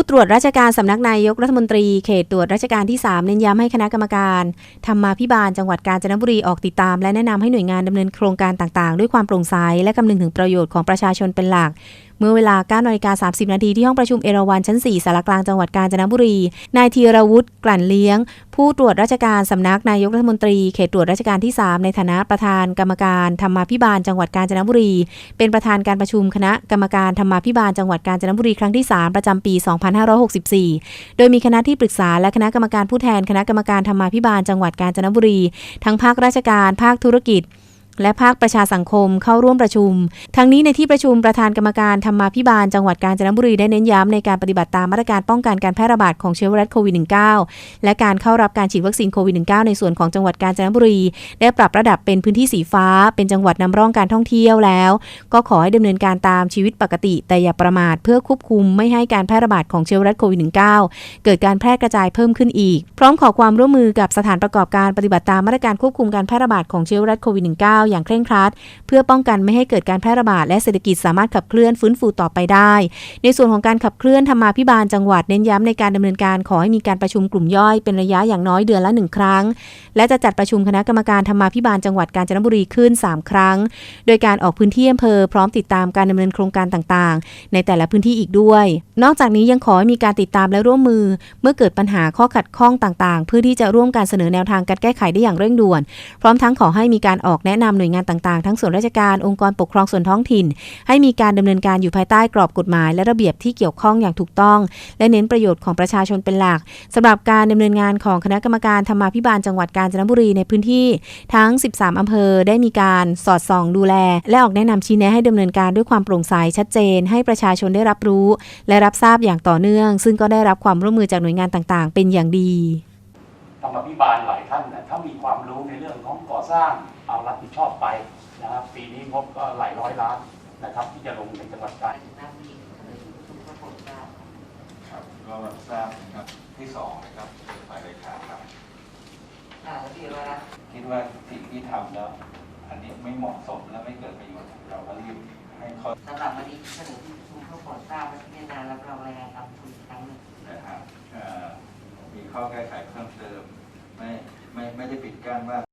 ู้ตรวจราชการสำนักนายกรัฐมนตรีเขตตรวจราชการที่ 3 เน้นย้ำให้คณะกรรมการธรรมาพิบาลจังหวัดกาญจนบุรีออกติดตาม และแนะนำให้หน่วยงานดำเนินโครงการต่างๆ ด้วยความโปร่งใสและคำนึงถึงประโยชน์ของประชาชนเป็นหลัก เมื่อเวลา9นาฬิกา30 นาทีที่ห้องประชุมเอราวัณชั้น 4สารกลางจังหวัดกาญจนบุรี นายธีรวุฒิกลั่นเลี้ยง ผู้ตรวจราชการสำนักนายกรัฐมนตรีเขตตรวจราชการที่ 3 ในฐานะประธานกรรมการธรรมาภิบาลจังหวัดกาญจนบุรี เป็นประธานการประชุมคณะกรรมการธรรมาภิบาลจังหวัดกาญจนบุรีครั้งที่ 3 ประจำปี 2564 โดยมีคณะที่ปรึกษาและคณะกรรมการผู้แทนคณะกรรมการธรรมาภิบาลจังหวัดกาญจนบุรี ทั้งภาคราชการภาคธุรกิจ และภาคประชาสังคมเข้าร่วมประชุม ทั้งนี้ในที่ประชุมประธานกรรมการธรรมาภิบาลจังหวัดกาญจนบุรีได้เน้นย้ำในการปฏิบัติตามมาตรการป้องกันการแพร่ระบาดของเชื้อไวรัสโควิด -19 และการเข้ารับการฉีดวัคซีนโควิด -19 ในส่วนของจังหวัดกาญจนบุรี ได้ปรับระดับเป็นพื้นที่สีฟ้า เป็นจังหวัดนำร่องการท่องเที่ยวแล้ว ก็ขอให้ดำเนินการตามชีวิตปกติ แต่อย่าประมาทเพื่อควบคุมไม่ให้การแพร่ระบาดของเชื้อไวรัสโควิด -19 เกิดการแพร่กระจายเพิ่มขึ้นอีก พร้อมขอความร่วมมือกับสถานประกอบการปฏิบัติตามมาตรการควบคุมการแพร่ระบาดของเชื้อไวรัสโควิด -19 อย่างเคร่งครัด เพื่อป้องกันไม่ให้เกิดการแพร่ระบาดและเศรษฐกิจสามารถขับเคลื่อนฟื้นฟูต่อไปได้ ในส่วนของการขับเคลื่อนธรรมาภิบาลจังหวัดเน้นย้ำในการดำเนินการขอให้มีการประชุมกลุ่มย่อยเป็นระยะอย่างน้อยเดือนละหนึ่งครั้ง และจะจัดประชุมคณะกรรมการธรรมาภิบาลจังหวัดกาญจนบุรีขึ้น 3 ครั้ง โดยการออกพื้นที่อำเภอพร้อมติดตามการดำเนินโครงการต่างๆ ในแต่ละพื้นที่อีกด้วย นอกจากนี้ยังขอให้มีการติดตามและร่วมมือ เมื่อเกิดปัญหาข้อขัดข้องต่างๆ เพื่อที่จะร่วมการเสนอแนวทางการแก้ไขได้อย่างเร่งด่วน พร้อมทั้งขอให้มีการออกแนะนำำหน่วยงานต่างๆ ทั้งส่วนราชการองค์กรปกครองส่วนท้องถิ่น ให้มีการดำเนินการอยู่ภายใต้กรอบกฎหมาย และระเบียบที่เกี่ยวข้องอย่างถูกต้อง และเน้นประโยชน์ของประชาชนเป็นหลักสำหรับการดำเนินงานของคณะกรรมการธรรมาภิบาลจังหวัดกาญจนบุรีในพื้นที่ทั้ง 13อำเภอได้มีการสอดส่องดูแล และออกแนะนำชี้แนะให้ดำเนินการด้วยความโปร่งใสชัดเจน ให้ประชาชนได้รับรู้ และรับทราบอย่างต่อเนื่อง ซึ่งก็ได้รับความร่วมมือจากหน่วยงานต่างๆ เป็นอย่างดี ธรรมพิบาลหลายท่านนะถ้ามีความรู้ในเรื่องของก่อสร้างเอารับผิดชอบไปนะครับปีนี้งบก็หลายร้อยล้านนะครับ ที่จะลงในจังหวัดกาญครับก็ทราบนะครับที่สองนะครับฝ่ายเลขาครับคิดว่าสิ่งที่ทำแล้ว อันนี้ไม่เหมาะสมและไม่เกิดประโยชน์เราก็รีบให้ข้อสำหรับวันนี้เสนอที่ประชุมเพื่อโปรดทราบและพิจารณารับรองรายงานตามทุนอีกครั้งหนึ่งนะครับเอ่อ มีข้อแก้ไขเพิ่มเติมไม่ไม่ไม่ได้ปิดกั้นว่า